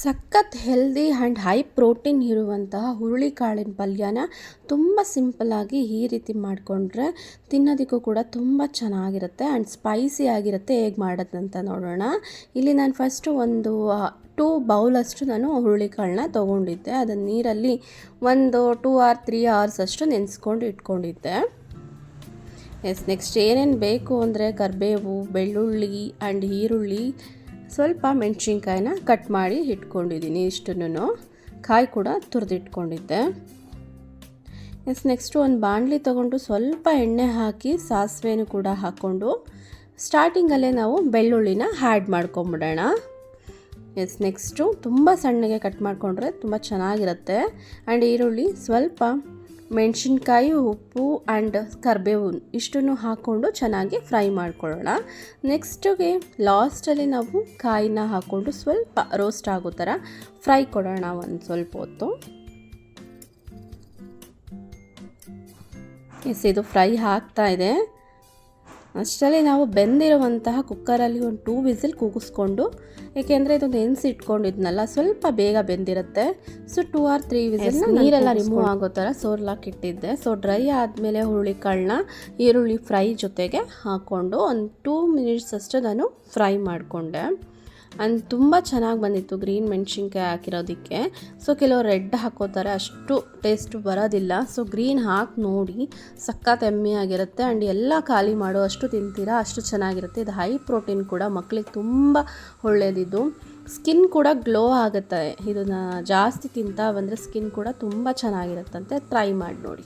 ಸಖತ್ healthy and high protein ಇರುವಂತಹ ಹುರುಳಿಕಾಳಿನ ಪಲ್ಯನ ತುಂಬ ಸಿಂಪಲ್ಲಾಗಿ ಈ ರೀತಿ ಮಾಡಿಕೊಂಡ್ರೆ ತಿನ್ನೋದಕ್ಕೂ ಕೂಡ ತುಂಬ ಚೆನ್ನಾಗಿರುತ್ತೆ ಆ್ಯಂಡ್ ಸ್ಪೈಸಿ ಆಗಿರುತ್ತೆ ಹೇಗೆ ಮಾಡೋದಂತ ನೋಡೋಣ. ಇಲ್ಲಿ ನಾನು ಫಸ್ಟು ಒಂದು ಟೂ ಬೌಲಷ್ಟು ನಾನು ಹುರುಳಿಕಾಳನ್ನ ತೊಗೊಂಡಿದ್ದೆ. ಅದನ್ನು ನೀರಲ್ಲಿ ಒಂದು ಟೂ ಆರ್ ತ್ರೀ ಅವರ್ಸ್ ಅಷ್ಟು ನೆನೆಸ್ಕೊಂಡು ಇಟ್ಕೊಂಡಿದ್ದೆ. ಎಸ್ ನೆಕ್ಸ್ಟ್ ಏನೇನು ಬೇಕು ಅಂದರೆ ಕರಿಬೇವು, ಬೆಳ್ಳುಳ್ಳಿ ಆ್ಯಂಡ್ ಈರುಳ್ಳಿ ಸ್ವಲ್ಪ ಮೆಣಸಿನ್ಕಾಯಿನ ಕಟ್ ಮಾಡಿ ಇಟ್ಕೊಂಡಿದ್ದೀನಿ ಇಷ್ಟನ್ನು ಕಾಯಿ ಕೂಡ ತುರಿದಿಟ್ಕೊಂಡಿದ್ದೆ. ಎಸ್ ನೆಕ್ಸ್ಟು ಒಂದು ಬಾಣಲಿ ತೊಗೊಂಡು ಸ್ವಲ್ಪ ಎಣ್ಣೆ ಹಾಕಿ ಸಾಸಿವೆನೂ ಕೂಡ ಹಾಕ್ಕೊಂಡು ಸ್ಟಾರ್ಟಿಂಗಲ್ಲೇ ನಾವು ಬೆಳ್ಳುಳ್ಳಿನ ಹ್ಯಾಡ್ ಮಾಡ್ಕೊಂಬಿಡೋಣ. ಎಸ್ ನೆಕ್ಸ್ಟು ತುಂಬ ಸಣ್ಣಗೆ ಕಟ್ ಮಾಡಿಕೊಂಡ್ರೆ ತುಂಬ ಚೆನ್ನಾಗಿರುತ್ತೆ. ಆ್ಯಂಡ್ ಈರುಳ್ಳಿ ಸ್ವಲ್ಪ ಮೆಣಸಿನ್ಕಾಯಿ, ಉಪ್ಪು ಆ್ಯಂಡ್ ಕರಿಬೇವು ಇಷ್ಟನ್ನು ಹಾಕ್ಕೊಂಡು ಚೆನ್ನಾಗಿ ಫ್ರೈ ಮಾಡ್ಕೊಳ್ಳೋಣ. ನೆಕ್ಸ್ಟಿಗೆ ಲಾಸ್ಟಲ್ಲಿ ನಾವು ಕಾಯಿನ ಹಾಕ್ಕೊಂಡು ಸ್ವಲ್ಪ ರೋಸ್ಟ್ ಆಗೋ ಥರ ಫ್ರೈ ಕೊಡೋಣ ಒಂದು ಸ್ವಲ್ಪ ಹೊತ್ತು. ಎಸ್ ಇದು ಫ್ರೈ ಆಗ್ತಾ ಇದೆ. ಅಷ್ಟರಲ್ಲಿ ನಾವು ಬೆಂದಿರುವಂತಹ ಕುಕ್ಕರಲ್ಲಿ ಒಂದು ಟೂ ವಿಸಿಲ್ ಕೂಗಿಸ್ಕೊಂಡು ಏಕೆಂದರೆ ಇದೊಂದು ನೆನೆಸಿ ಇಟ್ಕೊಂಡಿದ್ನಲ್ಲ ಸ್ವಲ್ಪ ಬೇಗ ಬೆಂದಿರುತ್ತೆ. So two or three whistle ನೀರೆಲ್ಲ ರಿಮೂವ್ ಆಗೋ ಥರ ಸೋರ್ಲಾಕ್ ಇಟ್ಟಿದ್ದೆ. ಸೊ ಡ್ರೈ ಆದಮೇಲೆ ಹುರುಳಿಕಾಳನ್ನ ಈರುಳ್ಳಿ ಫ್ರೈ ಜೊತೆಗೆ ಹಾಕ್ಕೊಂಡು ಒಂದು ಟೂ ಮಿನಿಟ್ಸ್ ಅಷ್ಟು ನಾನು ಫ್ರೈ ಮಾಡಿಕೊಂಡೆ. ಅಂಡ್ ತುಂಬ ಚೆನ್ನಾಗಿ ಬಂದಿತ್ತು ಗ್ರೀನ್ ಮೆಣಸಿನ್ಕಾಯಿ ಹಾಕಿರೋದಕ್ಕೆ. ಸೊ ಕೆಲವರು ರೆಡ್ ಹಾಕೋತಾರೆ, ಅಷ್ಟು ಟೇಸ್ಟ್ ಬರೋದಿಲ್ಲ. ಸೊ ಗ್ರೀನ್ ಹಾಕಿ ನೋಡಿ, ಸಖತ್ ಎಮ್ಮೆ ಆಗಿರುತ್ತೆ. ಆ್ಯಂಡ್ ಎಲ್ಲ ಖಾಲಿ ಮಾಡೋ ಅಷ್ಟು ತಿಂತೀರಾ, ಅಷ್ಟು ಚೆನ್ನಾಗಿರುತ್ತೆ. ಇದು ಹೈ ಪ್ರೋಟೀನ್ ಕೂಡ ಮಕ್ಕಳಿಗೆ ತುಂಬ ಒಳ್ಳೆಯದಿದ್ದು ಸ್ಕಿನ್ ಕೂಡ ಗ್ಲೋ ಆಗುತ್ತೆ. ಇದನ್ನು ಜಾಸ್ತಿ ತಿಂತಾ ಬಂದರೆ ಸ್ಕಿನ್ ಕೂಡ ತುಂಬ ಚೆನ್ನಾಗಿರುತ್ತಂತೆ. ಟ್ರೈ ಮಾಡಿ ನೋಡಿ.